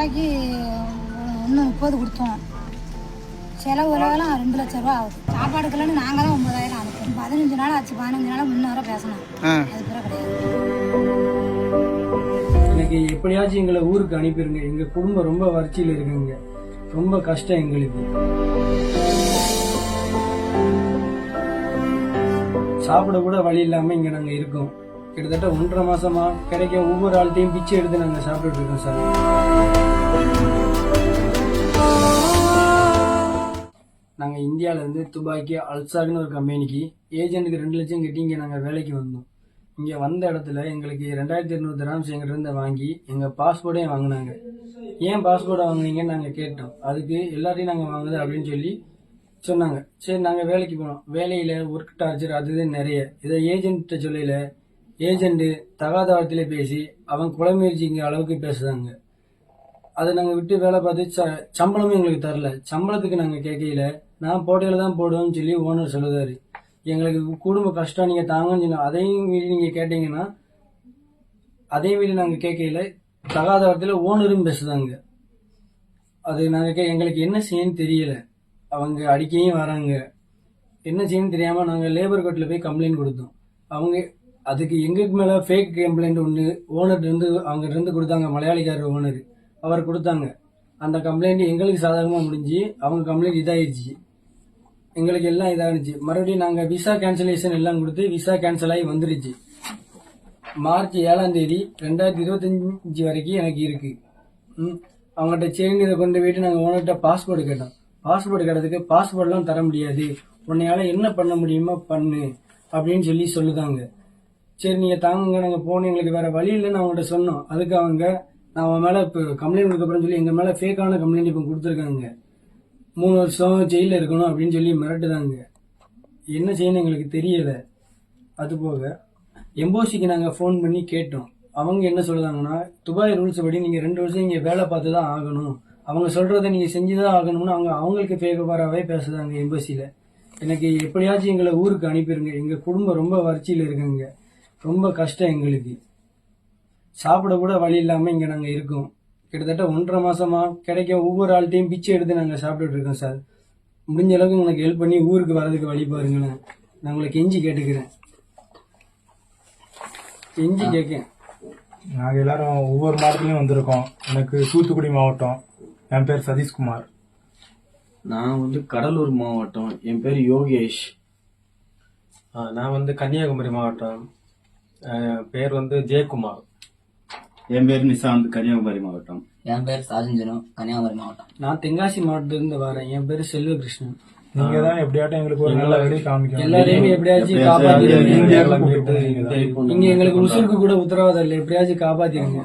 வேலைக்கு ஒன்று முப்பது கொடுத்தோம். செலவு உலகெல்லாம் ரெண்டு லட்ச ரூபா ஆகுது. சாப்பாடுக்கெல்லாம் நாங்கள் தான் ஒன்பதாயிரம் அனுப்போம் பதினஞ்சு நாள் ஆச்சு பதினஞ்சு நாள் முன்னூறு பேசணும். அது கிடையாது. எனக்கு எப்படியாச்சும் எங்களை ஊருக்கு அனுப்பிடுங்க எங்க குடும்பம் ரொம்ப வறட்சியில் இருக்குங்க. ரொம்ப கஷ்டம் எங்களுக்கு. சாப்பிட கூட வழி இல்லாம இங்க நாங்க இருக்கோம். கிட்டத்தட்ட ஒன்றரை மாசமா கிடைக்க ஒவ்வொரு ஆள்கிட்டையும் பிச்சை எடுத்து நாங்க சாப்பிட்டுட்டு இருக்கோம் சார். நாங்கள் இந்தியாவிலேருந்து துபாய்க்கு அல்சாக்னு ஒரு கம்பெனிக்கு ஏஜென்ட்டுக்கு ரெண்டு லட்சம் கட்டி இங்கே நாங்கள் வேலைக்கு வந்தோம். இங்கே வந்த இடத்துல எங்களுக்கு ரெண்டாயிரத்தி இருநூறு திராம்ஸ் எங்கிட்ட இருந்து வாங்கி எங்கள் பாஸ்போர்ட்டையும் வாங்கினாங்க? ஏன் பாஸ்போர்ட்டை வாங்குனீங்கன்னு நாங்கள் கேட்டோம். அதுக்கு எல்லாத்தையும் நாங்கள் வாங்குது அப்படின்னு சொல்லி சொன்னாங்க. சரி நாங்கள் வேலைக்கு போனோம். வேலையில் ஒர்க் டார்ச்சர் அது இது நிறைய. இதை ஏஜென்ட்ட சொல்லல. ஏஜென்ட்டு தகாத வார்த்தையில பேசி அவன் கொலை முயற்சிங்க அளவுக்கு பேசுகிறாங்க அதை நாங்கள் விட்டு வேலை பார்த்து ச- சம்பளமும் எங்களுக்கு தரல. சம்பளத்துக்கு நாங்கள் கேட்கல நான் போட்டியில் தான் போடுவேன்னு சொல்லி ஓனர் சொல்லுதாரு. எங்களுக்கு குடும்ப கஷ்டம் நீங்கள் தாங்கன்னு சொன்ன அதையும் மீறி நீங்கள் கேட்டீங்கன்னா அதையும் மீறி நாங்கள் கேட்கல தகாத வார்த்தையில் ஓனரும் பேசுதாங்க. அது நாங்கள் கே எங்களுக்கு என்ன செய்யன்னு தெரியல. அவங்க அடிக்கையும் வராங்க. என்ன செய்யணும்னு தெரியாமல் நாங்கள் லேபர் கோர்ட்டில் போய் கம்ப்ளைண்ட் கொடுத்தோம். அவங்க அதுக்கு எங்களுக்கு மேலே ஃபேக் கம்ப்ளைண்ட் ஒன்று ஓனர் இருந்து இருந்து கொடுத்தாங்க மலையாளிக்காரர் ஓனர் அவர் கொடுத்தாங்க. அந்த கம்ப்ளைண்ட் எங்களுக்கு சாதகமாக முடிஞ்சு அவங்க கம்ப்ளைண்ட் இதாகிடுச்சு எங்களுக்கு எல்லாம் இதாகிடுச்சு மறுபடியும் நாங்கள் விசா கேன்சலேஷன் எல்லாம் கொடுத்து விசா கேன்சல் ஆகி வந்துருச்சு. மார்ச் ஏழாம் தேதி ரெண்டாயிரத்தி இருபத்தஞ்சி வரைக்கும் எனக்கு இருக்கு. ம்? அவங்ககிட்ட சேர்ந்து இதை கொண்டு போயிட்டு நாங்கள் ஓனர்கிட்ட பாஸ்போர்ட் கேட்டோம். பாஸ்போர்ட் கேட்டதுக்கு பாஸ்போர்ட்லாம் தர முடியாது. உன்னையால என்ன பண்ண முடியுமோ பண்ணு அப்படின்னு சொல்லி சொல்லுதாங்க. சரி நீங்கள் தாங்க நாங்கள் போனோம் எங்களுக்கு வேற வழி இல்லைன்னு அவங்கள்ட்ட சொன்னோம். அதுக்கு அவங்க நான் அவன் மேலே இப்போ கம்ப்ளைண்ட் கொடுக்கப்புறம் சொல்லி எங்கள் மேலே ஃபேக்கான கம்ப்ளைண்ட் இப்போ கொடுத்துருக்காங்க. மூணு வருஷம் ஜெயிலில் இருக்கணும் அப்படின்னு சொல்லி மிரட்டுதாங்க என்ன செய்யணும் எங்களுக்கு தெரியலை. அது போக எம்போசிக்கு நாங்கள் ஃபோன் பண்ணி கேட்டோம். அவங்க என்ன சொல்லுதாங்கன்னா துபாய் ரூல்ஸ் படி நீங்கள் ரெண்டு வருஷம் இங்கே வேலை பார்த்து தான் ஆகணும். அவங்க சொல்கிறத நீங்கள் செஞ்சு தான் ஆகணும்னு அவங்க அவங்களுக்கு ஃபேவராகவே பேசுதாங்க எம்பசியில் எனக்கு எப்படியாச்சும் எங்களை ஊருக்கு அனுப்பிடுங்க எங்கள் குடும்பம் ரொம்ப வறட்சியில் இருக்குங்க. ரொம்ப கஷ்டம் எங்களுக்கு. சாப்பிட கூட வழி இல்லாமல் இங்கே நாங்கள் இருக்கோம். கிட்டத்தட்ட ஒன்றரை மாசமா கிடைக்க ஒவ்வொரு ஆள்கிட்டையும் பிச்சை எடுத்து நாங்கள் சாப்பிட்டுட்டு இருக்கோம் சார். முடிஞ்ச அளவுக்கு எனக்கு ஹெல்ப் பண்ணி ஊருக்கு வர்றதுக்கு வழி பாருங்களேன். நான் உங்களை கெஞ்சி கேட்டுக்கிறேன். கெஞ்சி கேட்கேன் நாங்கள் எல்லாரும் ஒவ்வொரு மாவட்டத்துலையும் வந்திருக்கோம். எனக்கு தூத்துக்குடி மாவட்டம் என் பேர் சதீஷ்குமார். நான் வந்து கடலூர் மாவட்டம் என் பேர் யோகேஷ். நான் வந்து கன்னியாகுமரி மாவட்டம். பேர் வந்து ஜெயக்குமார். என் பேர் நிசாந்த் கன்னியாகுமரி மாவட்டம். என் பேர் சாஜஞ்சனு கன்னியாகுமரி மாவட்டம். நான் தென்காசி மாவட்டத்திலிருந்து வரேன். என் பேர் செல்வகிருஷ்ணன். நீங்க தான் எப்படியாட்டும் எங்களுக்கு ஒரு நல்ல வழி காமிக்கணும். எல்லாரையும் எப்படியாச்சும் காப்பாத்திடுங்க. இங்க எங்களுக்கு உசுருக்கு கூட உத்தரவாதம் இல்லை. எப்படியாச்சும் காப்பாத்திடுங்க.